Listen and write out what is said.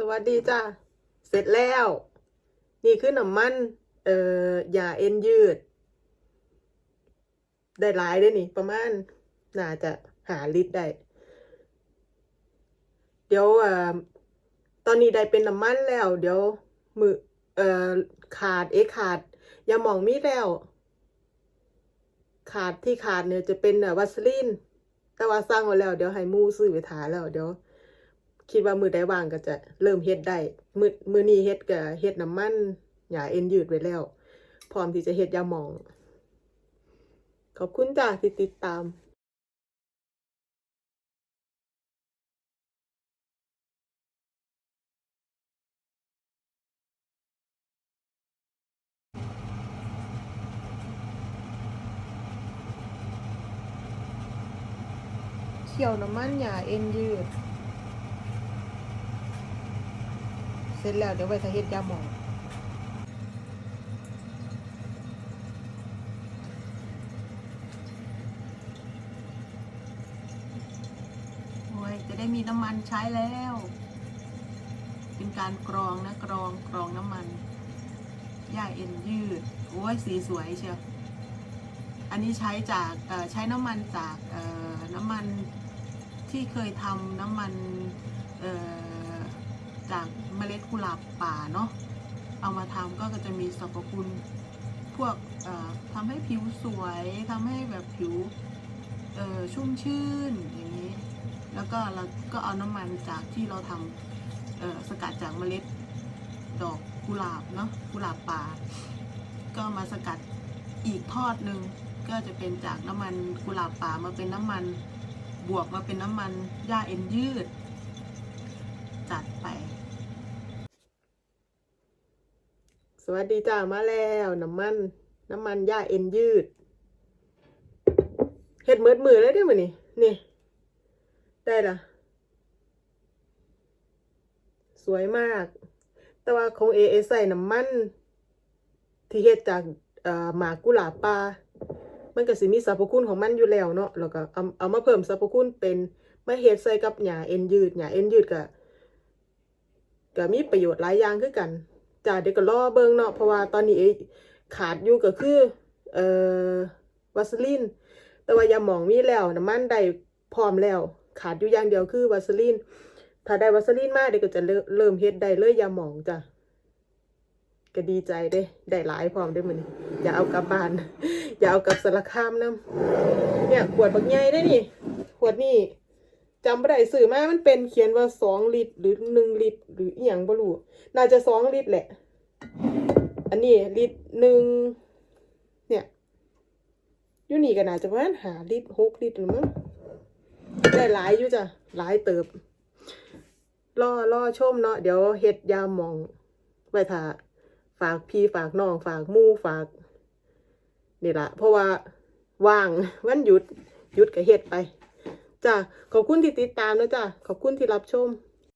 สวัสดีจ้าเสร็จแล้ว นี่คือน้ำมัน เอ่อ ยาเอ็นยืด ได้หลายเด้วยนี่ ประมาณ น่าจะหาลิตรได้ เดี๋ยวเอ่อตอนนี้ได้เป็นน้ำมันแล้ว เดี๋ยวมือเอ่อ ขาด เอะขาดยาหมองมีแล้ว ขาดที่ขาดเนี่ยจะเป็นวัสลีนแต่ว่าสร้างไว้แล้ว เดี๋ยวให้มูซื้อไปทาแล้ว เดี๋ยว คิดว่ามือได้ว่างก็จะเริ่มเฮ็ดได้ มือมือนี้เฮ็ดก็เฮ็ดน้ำมันหยาเอ็นยืดไว้แล้ว พร้อมที่จะเฮ็ดยาหมอง ขอบคุณจ้าที่ติดตามเขี่ยวน้ำมันหยาเอ็นยืด เส ร็จแล้วเดี๋ยวไปจะเฮ็ดยาหมองโอ้ยจะได้มีน้ำมันใช้แล้ว เป็นการกรองนะกรองกรองน้ำมันหญ้าเอ็นยืด โอ้ยสีสวยเชียวอันนี้ใช้จากใช้น้ำมันจากน้ำมันที่เคยทำน้ำมันจาก กุหลาบป่าเนาะเอามาทำก็จะมีสรรพคุณพวกทำให้ผิวสวยทำให้แบบผิวชุ่มชื่นอย่างนี้ แล้วก็เราก็เอาน้ำมันจากที่เราทำสกัดจากเมล็ดดอกกุหลาบเนาะกุหลาบป่า ก็มาสกัดอีกทอดหนึ่งก็จะเป็นจากน้ำมันกุหลาบป่ามาเป็นน้ำมันบวกมาเป็นน้ำมันหญ้าเอ็นยืด จัดไป สวัสดีจ้ามาแล้วน้ำมัน น้ำมันหญ้าเอ็นยืดเฮ็ดเมืดมือเลยได้อมื้อนี่นี่ ได้ละสวยมาก แต่ว่าของเอเอใส่น้ำมัน ที่เฮ็ดจากหมากกุหลาบป่ามันก็สิมีสรรพคุณของมันอยู่แล้วเนาะแล้วก็เอาเอามาเพิ่มสรรพคุณเป็นมาเฮ็ดใส่กับหญ้าเอ็นยืดหญ้าเอ็นยืดก็ก็มีประโยชน์หลายอย่างคือกัน จ้าเดี๋ยวก็รอเบิ่งเนาะเพราะว่าตอนนี้ขาดอยู่ก็คือเอ่อวัสลีนแต่ว่ายาหมองมีแล้วน้ำมันได้พร้อมแล้ว ขาดอยู่อย่างเดียวคือวัสลีนถ้าได้วัสลีนมาเดี๋ยวก็จะเริ่มเฮ็ดได้เลยยาหมองจ้ะก็ดีใจเด้ได้หลายพร้อมได้อมื้อนี้อย่าเอากลับบ้าน อย่าเอากลับสารคามนํเนี่ยขวดบักใหญ่ได้นี่ขวดนี่ จำบ่ได้ซื้อมามันเป็นเขียนว่าสองลิตรหรือหนึ่งลิตรหรืออีหยังบ่รู้น่าจะสองลิตรแหละ อันนี้ลิตรหนึ่งเนี่ยยูนี่ก็น่าจะประมาณหาลิตรหกลิตรหรือมั้งได้หลายอยู่จ้ะหลายเติบรอรอชมเนาะเดี๋ยวเฮ็ดยามหมองไว้ถ้าฝากพี่ฝากน้องฝากมู่ฝากนี่ละเพราะว่าว่างวันหยุดหยุดก็เฮ็ดไป จ้ะขอบคุณที่ติดตามนะจ้ะขอบคุณที่รับชม